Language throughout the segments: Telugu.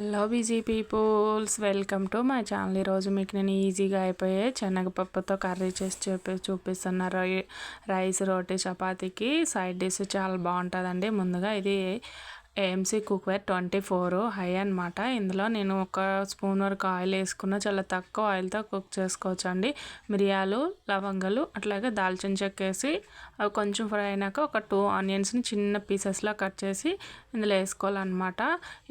Hello busy peoples welcome to my channel ఈరోజు మీకు నేను ఈజీగా అయిపోయే శనగపప్పుతో కర్రీ చేసి చూపి చూపిస్తున్న రై రైస్ రోటీ చపాతీకి సైడ్ డిష్ చాలా బాగుంటుందండి. ముందుగా ఇది AMC cookware twenty four high అనమాట ఇందులో నేను ఒక స్పూన్ వరకు ఆయిల్ వేసుకున్న చాలా తక్కువ ఆయిల్తో కుక్ చేసుకోవచ్చు అండి మిరియాలు లవంగాలు అట్లాగే దాల్చిన చెక్క వేసి అవి కొంచెం ఫ్రై అయినాక ఒక టూ ఆనియన్స్ని చిన్న పీసెస్లో కట్ చేసి ఇందులో వేసుకోవాలన్నమాట.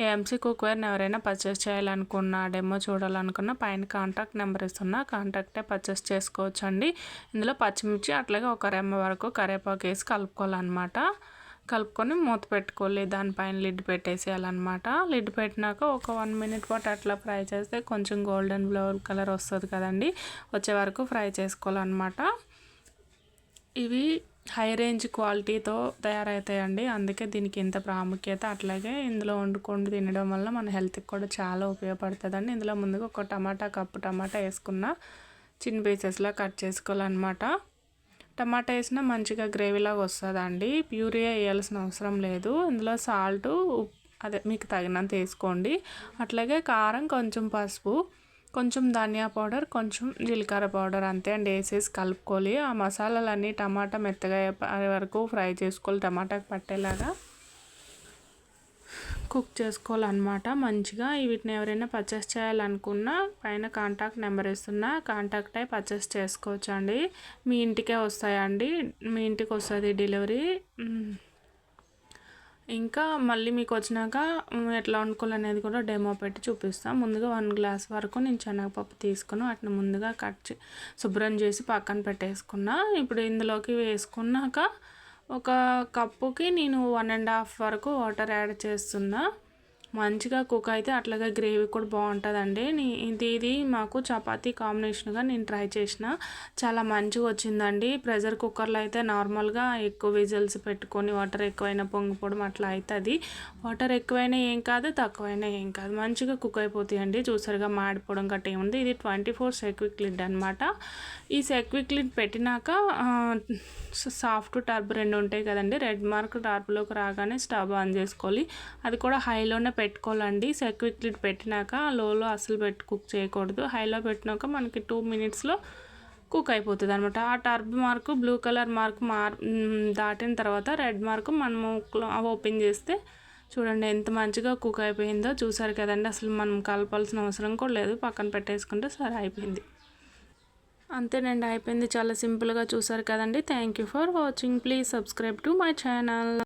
ఏఎంసీ కుక్వేర్ని ఎవరైనా పర్చేస్ చేయాలనుకున్నా డెమో చూడాలనుకున్నా పైన కాంటాక్ట్ నెంబర్ ఇస్తున్నా కాంటాక్టే పర్చేస్ చేసుకోవచ్చు అండి ఇందులో పచ్చిమిర్చి అట్లాగే ఒక రెమ్మ వరకు కరివేపాకు వేసి కలుపుకోవాలన్నమాట. కలుపుకొని మూత పెట్టుకోవాలి. దానిపైన లిడ్ పెట్టేసేయాలన్నమాట. లిడ్ పెట్టినాక ఒక వన్ మినిట్ పాటు అట్లా ఫ్రై చేస్తే కొంచెం గోల్డెన్ బ్లౌర్ కలర్ వస్తుంది కదండి. వచ్చే వరకు ఫ్రై చేసుకోవాలన్నమాట. ఇవి హై రేంజ్ క్వాలిటీతో తయారవుతాయండి అందుకే దీనికి ఇంత ప్రాముఖ్యత. అట్లాగే ఇందులో వండుకొని తినడం వల్ల మన హెల్త్కి కూడా చాలా ఉపయోగపడుతుందండి. ఇందులో ముందుగా ఒక టమాటా కప్పు టమాటా వేసుకున్న చిన్న పీసెస్లో కట్ చేసుకోవాలన్నమాట. టమాటా వేసినా మంచిగా గ్రేవీలాగా వస్తుందండి. ప్యూరీ వేయాల్సిన అవసరం లేదు. ఇందులో సాల్ట్ అదే మీకు తగినంత వేసుకోండి. అట్లాగే కారం కొంచెం పసుపు కొంచెం ధనియా పౌడర్ కొంచెం జీలకర్ర పౌడర్ అంతే అండి వేసేసి కలుపుకోవాలి. ఆ మసాలాలన్నీ టమాటా మెత్తగా వరకు ఫ్రై చేసుకోవాలి టమాటాకి పట్టేలాగా. కుక్ చేసుకోవాలన్నమాట. మంచిగా వీటిని ఎవరైనా పర్చేస్ చేయాలనుకున్నా పైన కాంటాక్ట్ నెంబర్ ఇస్తున్నా కాంటాక్ట్ అయి పర్చేస్ చేసుకోవచ్చు అండి మీ ఇంటికే వస్తాయండి. మీ ఇంటికి వస్తుంది డెలివరీ ఇంకా మళ్ళీ మీకు వచ్చినాక ఎట్లా వండుకోవాలనేది కూడా డెమో పెట్టి చూపిస్తాను ముందుగా వన్ గ్లాస్ వరకు నేను శనగపప్పు తీసుకుని వాటిని ముందుగా కట్ శుభ్రం చేసి పక్కన పెట్టేసుకున్నా. ఇప్పుడు ఇందులోకి వేసుకున్నాక ఒక కప్పుకి నేను వన్ అండ్ హాఫ్ వరకు వాటర్ యాడ్ చేస్తున్నా. మంచిగా కుక్ అయితే అట్లాగే గ్రేవీ కూడా బాగుంటుందండి. ఇది ఇది మాకు చపాతీ కాంబినేషన్గా నేను ట్రై చేసిన. చాలా మంచిగా వచ్చిందండి. ప్రెషర్ కుక్కర్లో అయితే నార్మల్గా ఎక్కువ విజిల్స్ పెట్టుకొని వాటర్ ఎక్కువైనా పొంగిపోవడం అట్లా అవుతుంది వాటర్ ఎక్కువైనా ఏం కాదు తక్కువైనా ఏం కాదు. మంచిగా కుక్ అయిపోతాయండి. చూసారుగా మాడిపోవడం గట్ట ఏముంది ఇది ట్వంటీ ఫోర్ సెక్విక్ లిడ్ అనమాట ఈ సెక్విక్ లిడ్ పెట్టినాక సాఫ్ట్ టర్బ్ రెండు ఉంటాయి కదండి. రెడ్ మార్క్ టర్బ్లోకి రాగానే స్టవ్ ఆన్ చేసుకోవాలి. అది కూడా హైలోనే పెట్టుకోవాలండి. సెక్విక్ లిడ్ పెట్టినాక లోలో అసలు పెట్టి కుక్ చేయకూడదు. హైలో పెట్టినాక మనకి టూ మినిట్స్లో కుక్ అయిపోతుంది అనమాట ఆ టర్బ్ మార్క్ బ్లూ కలర్ మార్క్ మార్ దాటిన తర్వాత రెడ్ మార్క్ మనము ఓపెన్ చేస్తే చూడండి ఎంత మంచిగా కుక్ అయిపోయిందో చూసారు కదండి. అసలు మనం కలపాల్సిన అవసరం కూడా లేదు. పక్కన పెట్టేసుకుంటే సరే అయిపోయింది. అంతేనండి అయిపోయింది. చాలా సింపుల్గా చూసారు కదండి. Thank you for watching. Please subscribe to my channel.